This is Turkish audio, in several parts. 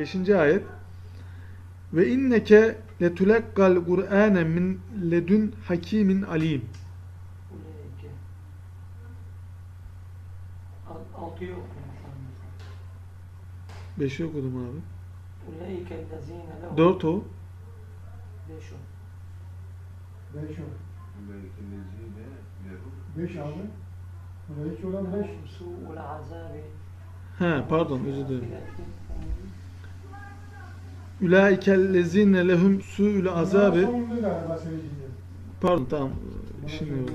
5. ayet ve inneke letulakkal Kur'ane min ledun hakimin alim. Altıyı okumuş. 5'i okudum abi. 4 o. beş o. Beş o. Beş abi. Hiç olan beş. He pardon özür dilerim. Ulaikellezine lehum su'ül azabi. Pardon tamam. Şimdi oldu.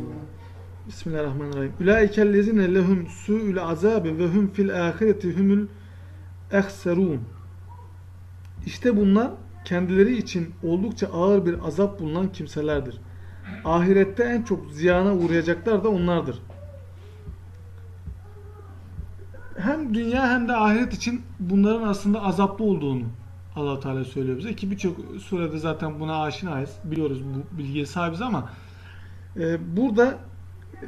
Bismillahirrahmanirrahim. Ulaikellezine lehum su'ül azabi ve hum fil ahireti humul ehserun. İşte bunlar kendileri için oldukça ağır bir azap bulunan kimselerdir. Ahirette en çok ziyana uğrayacaklar da onlardır. Hem dünya hem de ahiret için bunların aslında azaplı olduğunu allah Teala söylüyor bize. Ki birçok surede zaten buna aşinayız. Biliyoruz bu bilgiye sahibiz ama e, burada e,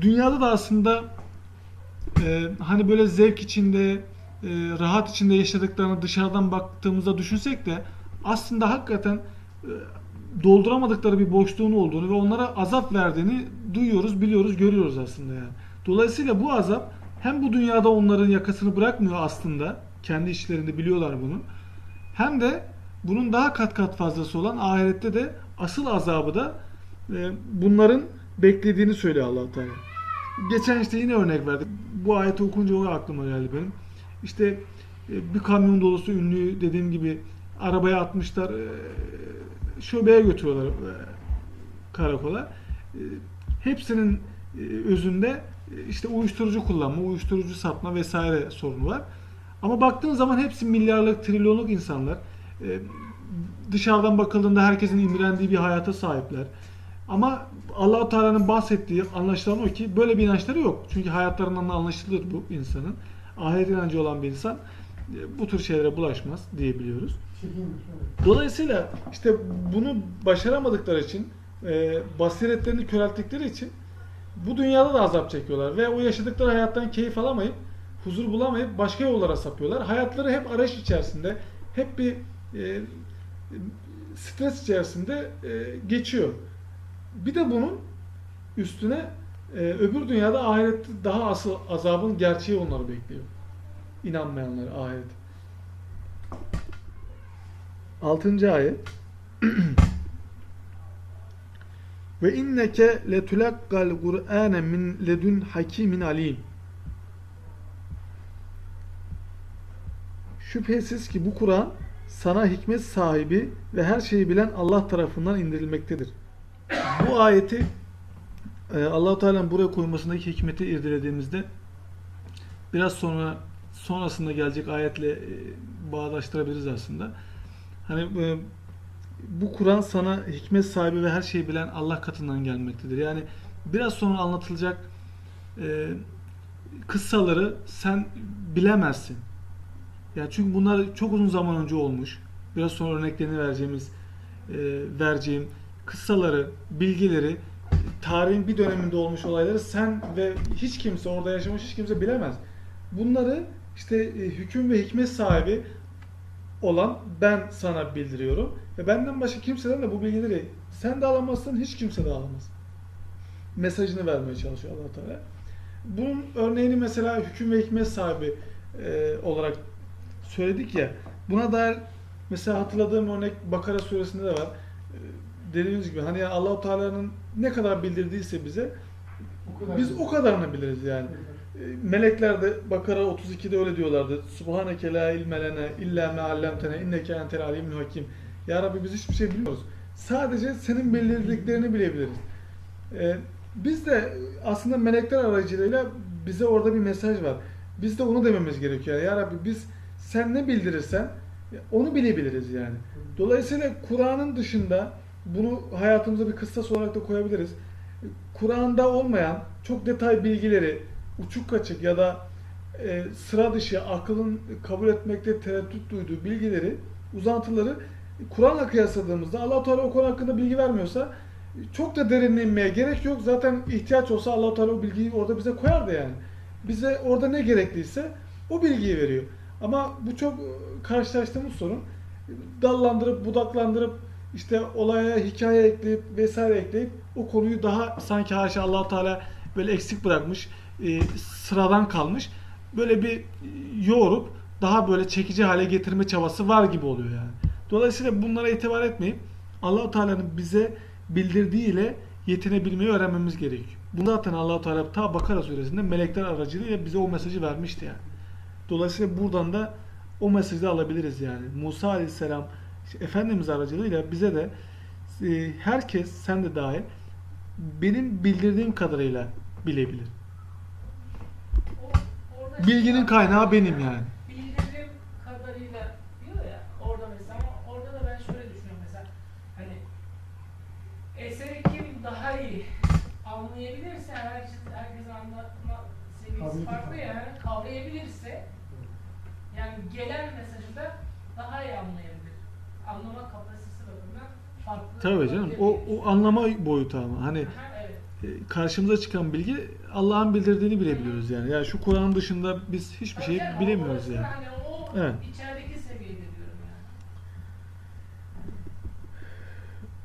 dünyada da aslında e, hani böyle zevk içinde e, rahat içinde yaşadıklarını dışarıdan baktığımızda düşünsek de aslında hakikaten e, dolduramadıkları bir boşluğun olduğunu ve onlara azap verdiğini duyuyoruz, biliyoruz, görüyoruz aslında yani. Dolayısıyla bu azap hem bu dünyada onların yakasını bırakmıyor aslında. Kendi işlerinde biliyorlar bunu. Hem de bunun daha kat kat fazlası olan ahirette de asıl azabı da e, bunların beklediğini söylüyor allah Teala. Geçen işte yine örnek verdik. Bu ayeti okunca o aklıma geldi benim. İşte e, bir kamyon dolusu ünlü dediğim gibi arabaya atmışlar. e, Şubeye götürüyorlar e, karakola. E, Hepsinin e, özünde e, işte uyuşturucu kullanma, uyuşturucu satma vesaire sorunu var. Ama baktığın zaman hepsi milyarlık, trilyonluk insanlar. E, Dışarıdan bakıldığında herkesin imrendiği bir hayata sahipler. Ama Allahu Teala'nın bahsettiği anlaşılan o ki böyle bir inançları yok. Çünkü hayatlarından da anlaşılır bu insanın. Ahiret inancı olan bir insan e, bu tür şeylere bulaşmaz diyebiliyoruz. Dolayısıyla işte bunu başaramadıkları için, e, basiretlerini körelttikleri için bu dünyada da azap çekiyorlar ve o yaşadıkları hayattan keyif alamayıp, huzur bulamayıp başka yollara sapıyorlar. Hayatları hep arayış içerisinde, hep bir e, stres içerisinde e, geçiyor. Bir de bunun üstüne e, öbür dünyada ahirette daha asıl azabın gerçeği onları bekliyor. İnanmayanlar ahiret. 6. ayet Ve inneke letulakkal Kur'ane min ledun hakimin alim. Şüphesiz ki bu Kur'an sana hikmet sahibi ve her şeyi bilen Allah tarafından indirilmektedir. Bu ayeti e, Allah-u Teala'nın buraya koymasındaki hikmeti irdelediğimizde biraz sonra sonrasında gelecek ayetle e, bağdaştırabiliriz aslında. Hani e, bu Kur'an sana hikmet sahibi ve her şeyi bilen Allah katından gelmektedir. Yani biraz sonra anlatılacak kıssaları sen bilemezsin. Yani çünkü bunlar çok uzun zaman önce olmuş. Biraz sonra örneklerini vereceğimiz e, vereceğim kıssaları, bilgileri, tarihin bir döneminde olmuş olayları sen ve hiç kimse orada yaşamış hiç kimse bilemez. Bunları işte e, hüküm ve hikmet sahibi olan ben sana bildiriyorum ve benden başka kimseden de bu bilgileri sen de alamazsın, hiç kimse de alamaz. Mesajını vermeye çalışıyor Allah Teala. Bunun örneğini mesela hüküm ve hikmet sahibi e, olarak söyledik ya. Buna dair mesela hatırladığım örnek Bakara suresinde de var. E, dediğimiz gibi hani Allahu Teala'nın ne kadar bildirdiyse bize O kadar. biz o kadarını biliriz yani. E, Melekler de Bakara 32'de öyle diyorlardı. Subhaneke la ilme illa me allamtena inneke entel alimul hakim. Ya Rabbi biz hiçbir şey bilmiyoruz. Sadece senin bildirdiklerini bilebiliriz. E, biz de aslında melekler aracılığıyla bize orada bir mesaj var. Biz de onu dememiz gerekiyor. Ya Rabbi biz sen ne bildirirsen onu bilebiliriz yani. Dolayısıyla Kur'an'ın dışında bunu hayatımıza bir kıssas olarak da koyabiliriz. Kur'an'da olmayan çok detay bilgileri, uçuk kaçık ya da e, sıra dışı akılın kabul etmekte tereddüt duyduğu bilgileri, uzantıları Kur'an'la kıyasladığımızda Allah Teala o konu hakkında bilgi vermiyorsa çok da derinine inmeye gerek yok. Zaten ihtiyaç olsa Allah Teala o bilgiyi orada bize koyardı yani. Bize orada ne gerekliyse o bilgiyi veriyor. Ama bu çok e, karşılaştığımız sorun. Dallandırıp, budaklandırıp, işte olaya hikaye ekleyip vesaire ekleyip o konuyu daha sanki haşa allah Teala böyle eksik bırakmış, e, sıradan kalmış. Böyle bir e, yoğurup daha böyle çekici hale getirme çabası var gibi oluyor yani. Dolayısıyla bunlara itibar etmeyip allah Teala'nın bize bildirdiğiyle yetinebilmeyi öğrenmemiz gerekiyor. Bunu zaten allah Teala ta Bakara suresinde melekler aracılığıyla bize o mesajı vermişti yani. Dolayısıyla buradan da o mesajı alabiliriz yani. Musa Aleyhisselam işte Efendimiz aracılığıyla bize de e, herkes sen de dahil benim bildirdiğim kadarıyla bilebilir. O- Bilginin kaynağı benim yani. Bildiğim kadarıyla diyor ya orada mesela ama orada da ben şöyle düşünüyorum mesela hani eseri kim daha iyi anlayabilirse herkes herkesin anlatma seviyesi farklı farklı. Yani yani gelen mesajı da daha iyi anlayabilir. Anlama kapasitesi bakımından farklı. Tabii canım. O, o anlama boyutu ama hani evet. e, karşımıza çıkan bilgi Allah'ın bildirdiğini bilebiliyoruz yani. Yani şu Kur'an dışında biz hiçbir şey canım, bilemiyoruz yani. Hani o Evet. içerideki seviyede diyorum yani.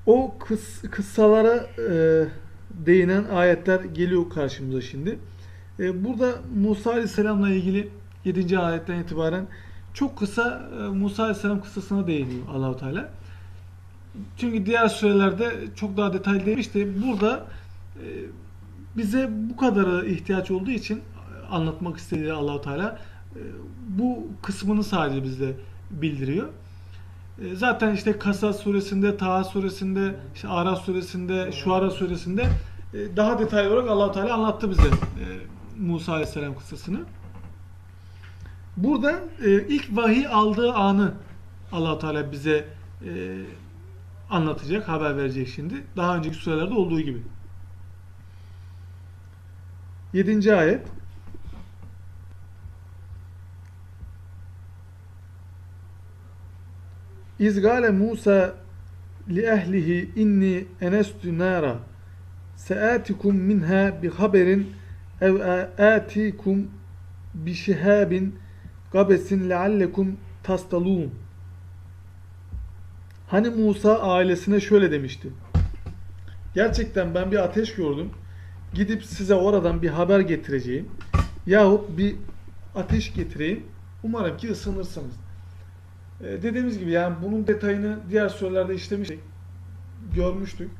O kıs, kıssalara e, değinen ayetler geliyor karşımıza şimdi. E, burada Musa Aleyhisselam'la ilgili 7. ayetten itibaren çok kısa e, Musa Aleyhisselam kıssasına değiniyor Allahu Teala. Çünkü diğer surelerde çok daha detaylı değinmişti. Burada e, bize bu kadarı ihtiyaç olduğu için anlatmak istediği Allahu Teala e, bu kısmını sadece bize bildiriyor. Zaten işte Kasas suresinde, Taha suresinde, işte Araf suresinde, Şuara suresinde daha detaylı olarak allah Teala anlattı bize Musa Aleyhisselam kıssasını. Burada e, ilk vahiy aldığı anı allah Teala bize e, anlatacak, haber verecek şimdi. Daha önceki surelerde olduğu gibi. 7. ayet İz gâle Musa li ehlihi inni enestu nara seatikum minha bi haberin ev atikum bi şihabin gabesin leallekum tastalun Hani Musa ailesine şöyle demişti. Gerçekten ben bir ateş gördüm. Gidip size oradan bir haber getireceğim. Yahut bir ateş getireyim. Umarım ki ısınırsınız. Ee, dediğimiz gibi yani bunun detayını diğer surelerde işlemiştik. Görmüştük.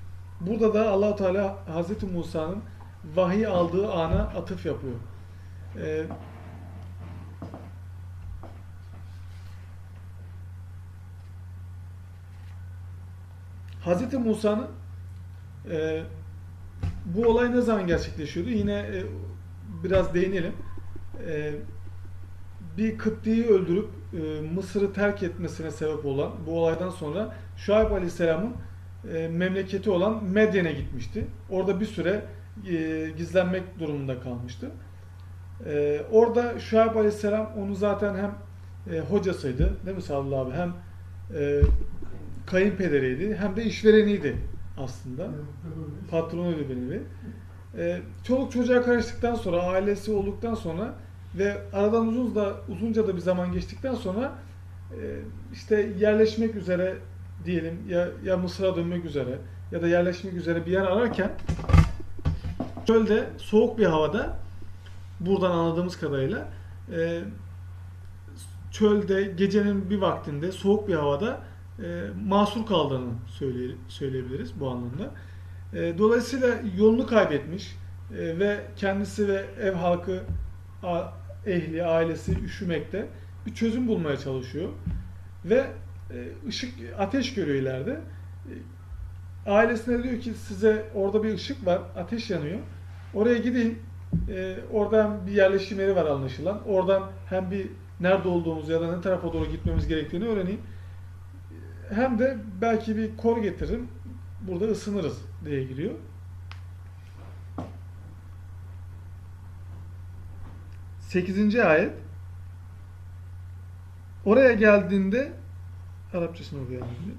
Burada da allah Teala Hazreti Musa'nın vahiy aldığı ana atıf yapıyor. Ee, Hazreti Musa'nın e, bu olay ne zaman gerçekleşiyordu? Yine e, biraz değinelim. E, bir Kıpti'yi öldürüp e, Mısır'ı terk etmesine sebep olan bu olaydan sonra Şuayb Aleyhisselam'ın e, memleketi olan Medyen'e gitmişti. Orada bir süre e, gizlenmek durumunda kalmıştı. E, orada Şuayb Aleyhisselam onu zaten hem e, hocasıydı değil mi Sadullah abi? Hem e, kayınpederiydi hem de işvereniydi aslında. Patronuydu bir nevi. Ee, çoluk çocuğa karıştıktan sonra, ailesi olduktan sonra ve aradan uzun da uzunca da bir zaman geçtikten sonra e, işte yerleşmek üzere diyelim ya ya Mısır'a dönmek üzere ya da yerleşmek üzere bir yer ararken çölde soğuk bir havada buradan anladığımız kadarıyla e, çölde gecenin bir vaktinde soğuk bir havada e, mahsur kaldığını söyle, söyleyebiliriz bu anlamda. E, dolayısıyla yolunu kaybetmiş e, ve kendisi ve ev halkı, ehli, ailesi üşümekte bir çözüm bulmaya çalışıyor. Ve e, ışık, ateş görüyor ileride. Ailesine diyor ki size orada bir ışık var, ateş yanıyor. Oraya gidin. Oradan bir yerleşim yeri var anlaşılan. Oradan hem bir nerede olduğumuzu ya da ne tarafa doğru gitmemiz gerektiğini öğreneyim hem de belki bir kor getiririm. Burada ısınırız diye giriyor. Sekizinci ayet. Oraya geldiğinde Arapçasını okuyalım şimdi.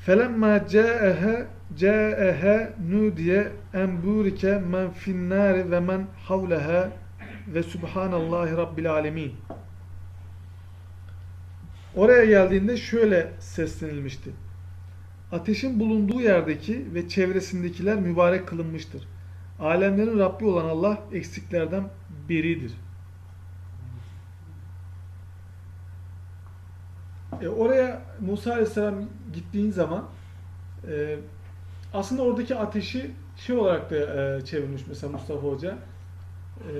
Felemma ca'eha ca'eha nudiye en burike men fin nari ve men havleha ve Subhanallahi Rabbil Alemin. Oraya geldiğinde şöyle seslenilmişti. Ateşin bulunduğu yerdeki ve çevresindekiler mübarek kılınmıştır. Alemlerin Rabbi olan Allah eksiklerden beridir. E, oraya Musa Aleyhisselam gittiğin zaman e, aslında oradaki ateşi şey olarak da e, çevirmiş mesela Mustafa Hoca. E,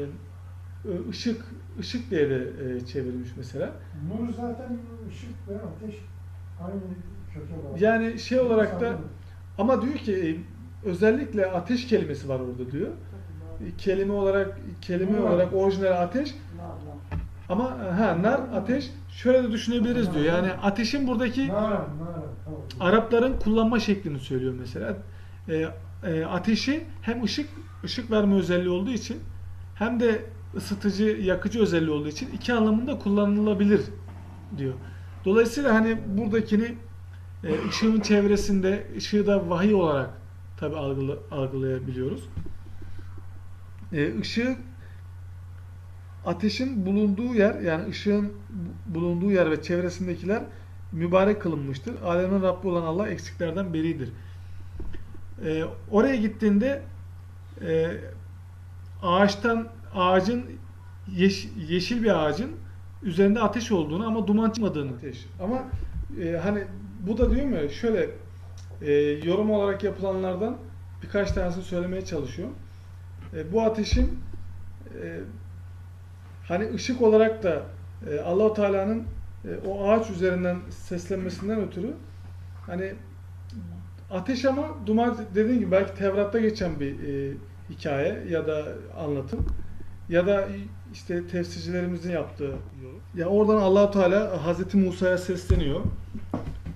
ışık ışık diye de e, çevirmiş mesela. Nur zaten ışık ve ateş aynı kötü olarak. Yani şey olarak da ama diyor ki e, özellikle ateş kelimesi var orada diyor. E, Kelime olarak kelime Nur. olarak orijinal ateş ama ha nar ateş şöyle de düşünebiliriz diyor. Yani ateşin buradaki. Arapların kullanma şeklini söylüyor mesela. E, e, ateşi hem ışık ışık verme özelliği olduğu için hem de ısıtıcı, yakıcı özelliği olduğu için iki anlamında kullanılabilir diyor. Dolayısıyla hani buradakini e, ışığın çevresinde ışığı da vahiy olarak tabi algıla, algılayabiliyoruz. E, ışığı ateşin bulunduğu yer yani ışığın bu- bulunduğu yer ve çevresindekiler mübarek kılınmıştır. Alemin Rabbi olan Allah eksiklerden beridir. Ee, oraya gittiğinde e, ağaçtan ağacın yeş- yeşil bir ağacın üzerinde ateş olduğunu ama duman çıkmadığını ateş. Ama e, hani bu da diyor mu şöyle e, yorum olarak yapılanlardan birkaç tanesini söylemeye çalışıyorum. E, bu ateşin e, hani ışık olarak da e, Allahu Teala'nın e, o ağaç üzerinden seslenmesinden ötürü hani ateş ama duman dediğim gibi belki Tevrat'ta geçen bir e, hikaye ya da anlatım ya da işte tefsircilerimizin yaptığı. Ya oradan Allahu Teala Hazreti Musa'ya sesleniyor.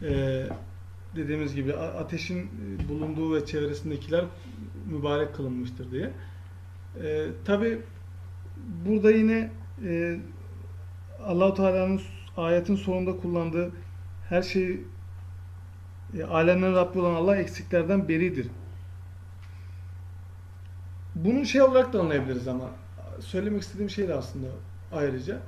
E, dediğimiz gibi ateşin e, bulunduğu ve çevresindekiler mübarek kılınmıştır diye. E, Tabi burada yine e, Allahu Teala'nın ayetin sonunda kullandığı her şey e, alemlerin Rabbi olan Allah eksiklerden beridir. Bunu şey olarak da anlayabiliriz ama söylemek istediğim şey de aslında ayrıca.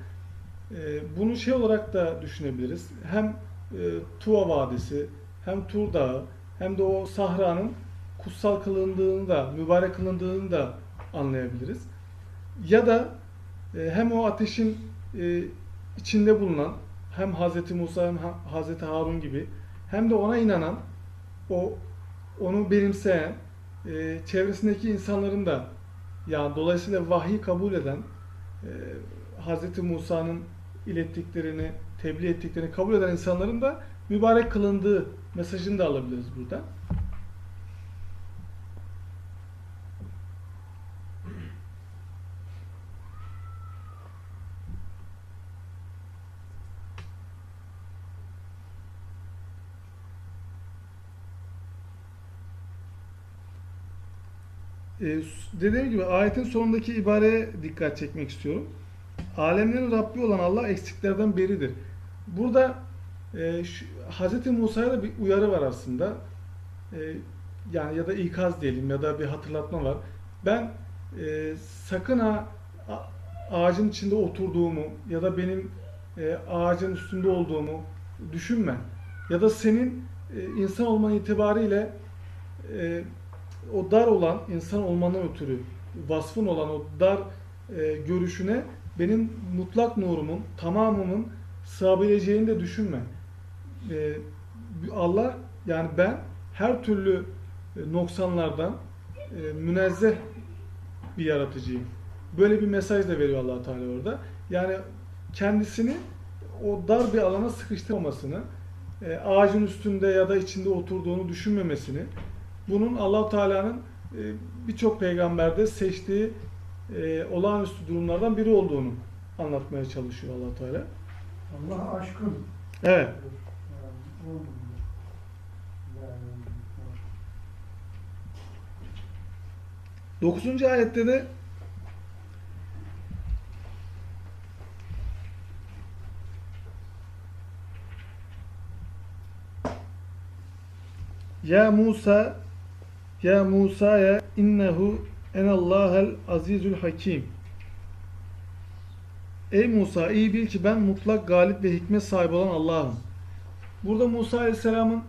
E, bunu şey olarak da düşünebiliriz. Hem e, Tuva Vadisi, hem Tur Dağı, hem de o sahranın kutsal kılındığını da, mübarek kılındığını da anlayabiliriz. Ya da e, hem o ateşin e, içinde bulunan hem Hz. Musa hem Hz. Harun gibi hem de ona inanan o onu benimseyen çevresindeki insanların da yani dolayısıyla vahiy kabul eden e, Hz. Musa'nın ilettiklerini, tebliğ ettiklerini kabul eden insanların da mübarek kılındığı mesajını da alabiliriz buradan. Ee, dediğim gibi ayetin sonundaki ibareye dikkat çekmek istiyorum. Alemlerin Rabbi olan Allah eksiklerden beridir. Burada e, şu, Hz. Musa'ya da bir uyarı var aslında. E, yani ya da ikaz diyelim ya da bir hatırlatma var. Ben e, sakın ha ağacın içinde oturduğumu ya da benim e, ağacın üstünde olduğumu düşünme. Ya da senin e, insan olman itibariyle e, o dar olan insan olmanın ötürü vasfın olan o dar e, görüşüne benim mutlak nurumun, tamamımın sığabileceğini de düşünme. E, Allah yani ben her türlü e, noksanlardan e, münezzeh bir yaratıcıyım. Böyle bir mesaj da veriyor allah Teala orada. Yani kendisini o dar bir alana sıkıştırmamasını, e, ağacın üstünde ya da içinde oturduğunu düşünmemesini, bunun allah Teala'nın e, birçok peygamberde seçtiği e, olağanüstü durumlardan biri olduğunu anlatmaya çalışıyor allah Teala. Allah aşkın. Evet. Dokuzuncu ayette de Ya Musa Ya Musa ya innehu enallahel azizül hakim Ey Musa iyi bil ki ben mutlak galip ve hikmet sahibi olan Allah'ım. Burada Musa Aleyhisselam'ın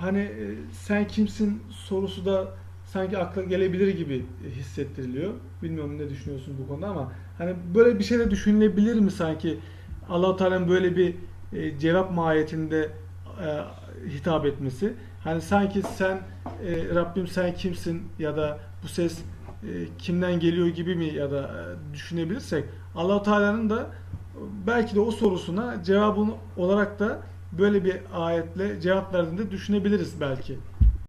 hani e, sen kimsin sorusu da sanki akla gelebilir gibi hissettiriliyor. Bilmiyorum ne düşünüyorsun bu konuda ama hani böyle bir şey de düşünülebilir mi sanki Allah-u Teala'nın böyle bir e, cevap mahiyetinde e, hitap etmesi. Hani sanki sen e, Rabbim sen kimsin ya da bu ses e, kimden geliyor gibi mi ya da e, düşünebilirsek Allah-u Teala'nın da belki de o sorusuna cevabını olarak da böyle bir ayetle cevap verdiğinde düşünebiliriz belki.